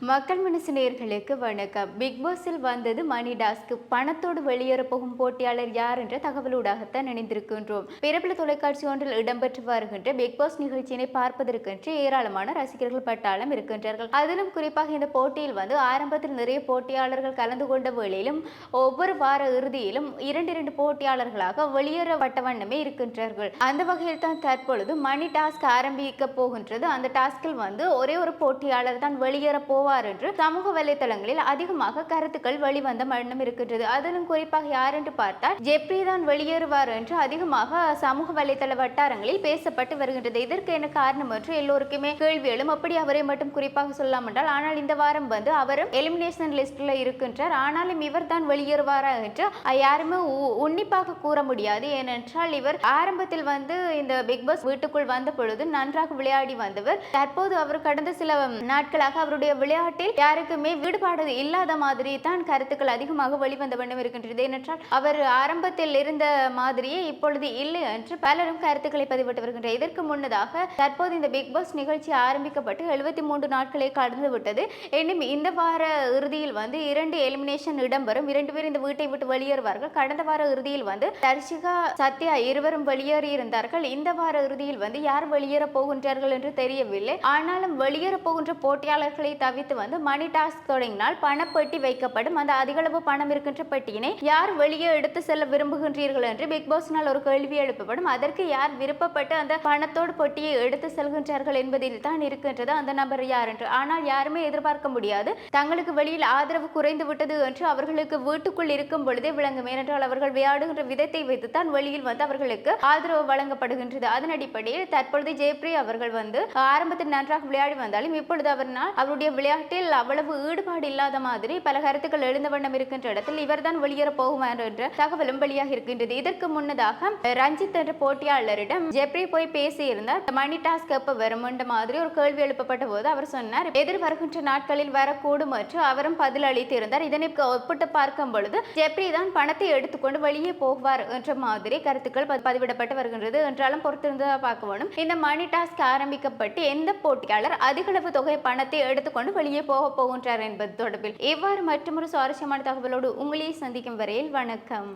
மக்கள் மனசினேயர்களுக்கு வணக்கம். பிக் பாஸில் வந்தது மணி டாஸ்க் பணத்தோடு வெளியேற போகும் போட்டியாளர் யார் என்ற தகவலூடாகத்தான் நினைந்திருக்கின்றோம் பிரபல தொலைக்காட்சி ஒன்றில் இடம்பெற்று வருகின்ற பிக் பாஸ் நிகழ்ச்சியினை பார்ப்பதற்கென்று ஏராளமான ரசிகர்கள் பட்டாளம் இருக்கின்றார்கள். அதிலும் குறிப்பாக இந்த போட்டியில் வந்து ஆரம்பத்தில் நிறைய போட்டியாளர்கள் கலந்து கொண்ட வேளையிலும் ஒவ்வொரு வார இறுதியிலும் இரண்டு இரண்டு போட்டியாளர்களாக வெளியேறப்பட்ட வண்ணமே இருக்கின்றார்கள். அந்த வகையில் தான் தற்பொழுது மணி டாஸ்க் ஆரம்பிக்க போகின்றது. அந்த டாஸ்கில் வந்து ஒரே ஒரு போட்டியாளர் தான் வெளியேற போவார் என்று சமூக வலைதளங்களில் அதிகமாக கருத்துக்கள் வெளிவந்த வண்ணம் இருக்கின்றது. அதிலும் குறிப்பாக யார் என்று பார்த்தால் ஜெப்ரி தான் வெளியேறுவார் என்று அதிகமாக சமூக வலைதள வட்டாரங்களில் பேசப்பட்டு வருகின்றது. இதற்கு என்ன காரணம் என்று எல்லோருக்குமே கேள்வி எழும். அப்படி அவரை மட்டும் குறிப்பாக சொல்லலாம் என்றால் ஆனால் இந்த வாரம் வந்து அவரும் எலிமினேஷன் லிஸ்ட்ல இருக்கின்றார். ஆனாலும் இவர் தான் வெளியேறுவாரா என்று யாருமே உ- உன்னிப்பாக கூற முடியாது. ஏனென்றால் இவர் ஆரம்பத்தில் வந்து இந்த பிக் பாஸ் வீட்டுக்குள் வந்த பொழுது நன்றாக விளையாடி வந்தவர். தற்போது அவர் கடந்த சில நாட்களாக அவருடைய விளையாட்டில் யாருக்குமே விடுபாடு இல்லாத மாதிரி தான் கருத்துக்கள் அதிகமாக வெளிவந்த வண்ணம் இருக்கின்றது. ஏனென்றால் அவர் ஆரம்பத்தில் இருந்த மாதிரியே இப்பொழுது இல்லை என்று பலரும் கருத்துக்களை பதிவிட்டு வருகின்றனர். இதற்கு முன்னதாக தற்போது இந்த பிக் பாஸ் நிகழ்ச்சி ஆரம்பிக்கப்பட்டு எழுபத்தி மூன்று நாட்களே கடந்து விட்டது. இன்னும் இந்த வார இறுதியில் வந்து இரண்டு எலிமினேஷன் இடம்பெறும். இரண்டு பேர் இந்த வீட்டை விட்டு வெளியேறுவார்கள். கடந்த வார இறுதியில் வந்து தர்ஷிகா சத்யா இருவரும் வெளியேறி இருந்தார்கள். இந்த வார இறுதியில் வந்து யார் வெளியேற போகின்றார்கள் என்று தெரியவில்லை. ஆனாலும் வெளியேற போகின்ற போட்டியாளர்களை தவிர தவிர்த்து வந்து மணி டாஸ்க் தொடங்கினால் பணப்பெட்டி வைக்கப்படும். அந்த அதிகளவு பணம் இருக்கின்ற பெட்டியினை யார் வெளியே எடுத்து செல்ல விரும்புகின்றீர்கள் என்று பிக் பாஸ்னால் ஒரு கேள்வி எழுப்பப்படும். அதற்கு யார் விருப்பப்பட்டு அந்த பணத்தோடு பொட்டியை எடுத்து செல்கின்றார்கள் என்பதில் தான் இருக்கின்றது அந்த நபர் யார் என்று. ஆனால் யாருமே எதிர்பார்க்க முடியாது. தங்களுக்கு வெளியில் ஆதரவு குறைந்து விட்டது என்று அவர்களுக்கு வீட்டுக்குள் இருக்கும் பொழுதே விளங்கும். ஏனென்றால் அவர்கள் விளையாடுகின்ற விதத்தை வைத்து தான் வெளியில் வந்து அவர்களுக்கு ஆதரவு வழங்கப்படுகின்றது. அதன் அடிப்படையில் தற்பொழுது ஜெயப்ரி அவர்கள் வந்து ஆரம்பத்தில் நன்றாக விளையாடி வந்தாலும் இப்பொழுது அவர்னால் அவருடைய விளையாட்டு விளையாட்டில் அவ்வளவு ஈடுபாடு இல்லாத மாதிரி பல கருத்துக்கள் எழுந்த வண்ணம் இருக்கின்ற இடத்தில் இவர்தான் வெளியேற போகுவார் என்ற தகவலும் வெளியாக இருக்கின்றது. இதற்கு முன்னதாக ரஞ்சித் என்ற போட்டியாளரிடம் ஜெப்ரி போய் பேசியிருந்தார். மணி டாஸ்க் எப்ப வரும்? என்ற மாதிரி ஒரு கேள்வி எழுப்பப்பட்ட போது அவர் சொன்னார். எதிர் வருகின்ற நாட்களில் வரக்கூடும் என்று அவரும் பதில் அளித்திருந்தார். இதனை ஒப்பிட்டு பார்க்கும் பொழுது ஜெப்ரி தான் பணத்தை எடுத்துக்கொண்டு வெளியே போவார் என்ற மாதிரி கருத்துக்கள் பதிவிடப்பட்டு வருகின்றது என்றாலும் பொறுத்திருந்து பார்க்க வேணும். இந்த மணி டாஸ்க் ஆரம்பிக்கப்பட்டு எந்த போட்டியாளர் அதிகளவு தொகை பணத்தை எடுத்துக்கொண்டு வழியே போக போகின்றார் என்பது தொடர்பில் இவ்வாறு மற்றொரு சுவாரஸ்யமான தகவலோடு உங்களை சந்திக்கும் வரையில் வணக்கம்.